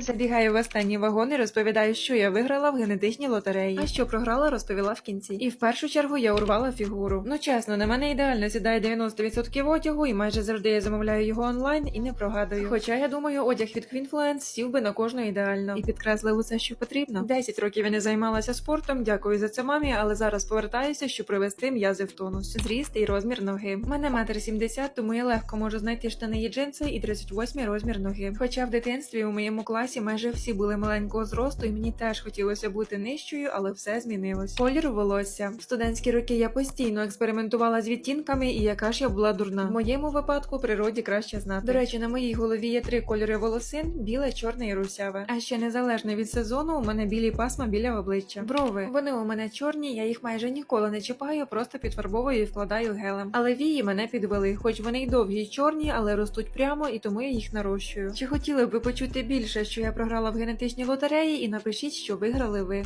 Забігаю в останній вагон і розповідаю, що я виграла в генетичній лотереї. А що програла, розповіла в кінці. І в першу чергу я урвала фігуру. Ну чесно, на мене ідеально сідає 90% одягу, і майже завжди я замовляю його онлайн і не прогадую. Хоча я думаю, одяг від Queenfluence сів би на кожну ідеально і підкреслив усе, що потрібно. 10 років я не займалася спортом. Дякую за це мамі, але зараз повертаюся, щоб привести м'язи в тонус. Зріст і розмір ноги. Мене метр 70, тому я легко можу знайти штани і джинси і 38 розмір ноги. Хоча в дитинстві у моєму класі майже всі були маленького зросту, і мені теж хотілося бути нижчою, але все змінилось. Колір волосся. В студентські роки я постійно експериментувала з відтінками, і яка ж я була дурна. В моєму випадку природі краще знати. До речі, на моїй голові є три кольори волосин: біле, чорне і русяве. А ще незалежно від сезону, у мене білі пасма біля обличчя. Брови. Вони у мене чорні, я їх майже ніколи не чіпаю, просто підфарбовую і вкладаю гелем. Але вії мене підвели, хоч вони й довгі й чорні, але ростуть прямо, і тому я їх нарощую. Чи хотіли б ви почути більше, що я програла в генетичній лотереї, і напишіть, що виграли ви.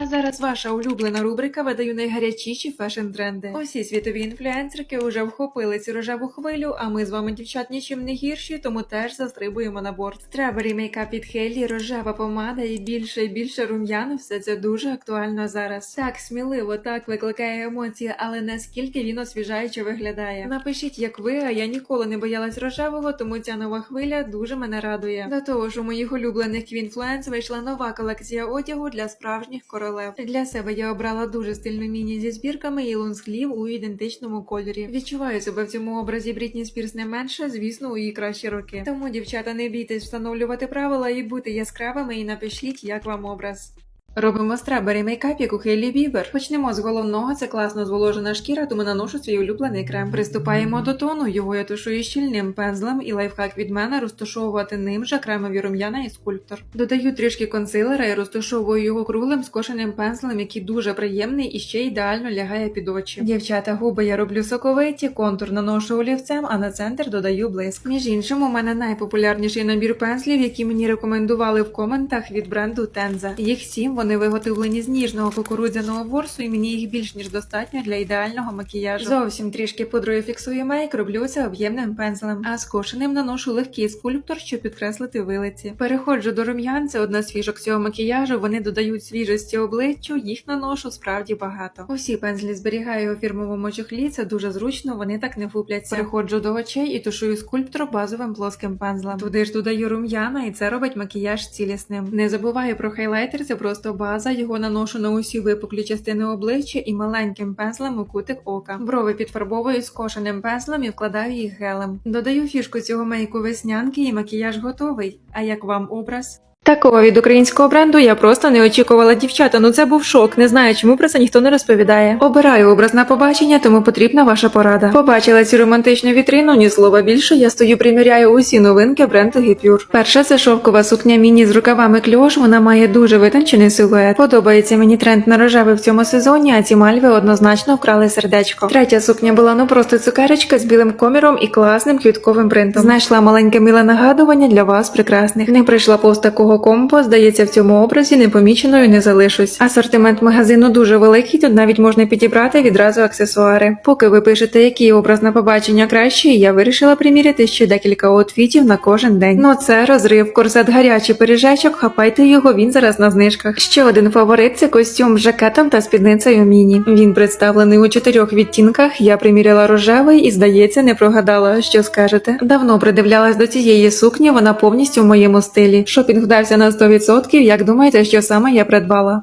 А зараз ваша улюблена рубрика видаю найгарячіші фешн-тренди. Усі світові інфлюенсерки вже вхопили цю рожеву хвилю, а ми з вами, дівчат, нічим не гірші, тому теж застрибуємо на борт. Стrawberry мейкап від Хейлі, рожева помада і більше і більше рум'ян. Все це дуже актуально зараз. Так сміливо, так викликає емоції, але наскільки він освіжаюче виглядає. Напишіть, як ви, а я ніколи не боялась рожевого, тому ця нова хвиля дуже мене радує. До того ж, у моїх улюблених Квінфлуенс вийшла нова колекція одягу для справжніх королев. Для себе я обрала дуже стильну міні зі збірками і лонгслів у ідентичному кольорі. Відчуваю себе в цьому образі Брітні Спірс не менше, звісно, у її кращі роки. Тому, дівчата, не бійтесь встановлювати правила і бути яскравими, і напишіть, як вам образ. Робимо страбері мейкап, як у Хейлі Бібер. Почнемо з головного, це класно зволожена шкіра, тому наношу свій улюблений крем. Приступаємо до тону, його я тушую щільним пензлем і лайфхак від мене розташовувати ним же кремові рум'яна і скульптор. Додаю трішки консилера і розташовую його круглим скошеним пензлем, який дуже приємний і ще ідеально лягає під очі. Дівчата, губи я роблю соковиті, контур наношу олівцем, а на центр додаю блиск. Між іншим, у мене найпопулярніший набір пензлів, які мені рекомендували в коментах від бренду Tenza. Їх сім, вони виготовлені з ніжного кукурудзяного ворсу, і мені їх більш ніж достатньо для ідеального макіяжу. Зовсім трішки пудрою фіксую мейк, роблю це об'ємним пензлем, а скошеним наношу легкий скульптор, щоб підкреслити вилиці. Переходжу до рум'ян, це одна з фішок цього макіяжу. Вони додають свіжості обличчю, їх наношу справді багато. Усі пензлі зберігаю у фірмовому чохлі, це дуже зручно, вони так не вупляться. Переходжу до очей і тушую скульптор базовим плоским пензлем. Туди ж додаю рум'яна, і це робить макіяж цілісним. Не забуваю про хайлайтер, це просто база. Його наношу на усі випуклі частини обличчя і маленьким пензлем у кутик ока. Брови підфарбовую скошеним пензлем і вкладаю їх гелем. Додаю фішку цього мейку веснянки, і макіяж готовий. А як вам образ? Такого від українського бренду я просто не очікувала дівчата. Ну це був шок. Не знаю, чому про це ніхто не розповідає. Обираю образ на побачення, тому потрібна ваша порада. Побачила цю романтичну вітрину, ні слова більше. Я стою, приміряю усі новинки бренду Гіпюр. Перша це шовкова сукня міні з рукавами кльош. Вона має дуже витончений силует. Подобається мені тренд на рожевий в цьому сезоні, а ці мальви однозначно вкрали сердечко. Третя сукня була ну просто цукерочка з білим коміром і класним квітковим принтом. Знайшла маленьке миле нагадування для вас, прекрасних. Не прийшла повз такого комбо. Здається, в цьому образі непоміченою не залишусь. Асортимент магазину дуже великий, тут навіть можна підібрати відразу аксесуари. Поки ви пишете, який образ на побачення кращий, я вирішила приміряти ще декілька outfitів на кожен день. Ну це розрив, корсет гарячий пиріжечок, хапайте його, він зараз на знижках. Ще один фаворит це костюм з жакетом та спідницею міні. Він представлений у чотирьох відтінках. Я приміряла рожевий і, здається, не прогадала. Що скажете? Давно придивлялась до цієї сукні, вона повністю в моєму стилі. Шопінг вдався на 100%. Як думаєте, що саме я придбала?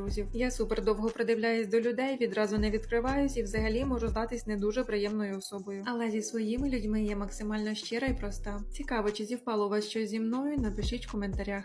друзів. Я супер довго придивляюсь до людей, відразу не відкриваюсь і взагалі можу здатись не дуже приємною особою. Але зі своїми людьми я максимально щира і проста. Цікаво, чи зівпало у вас щось зі мною? Напишіть в коментарях.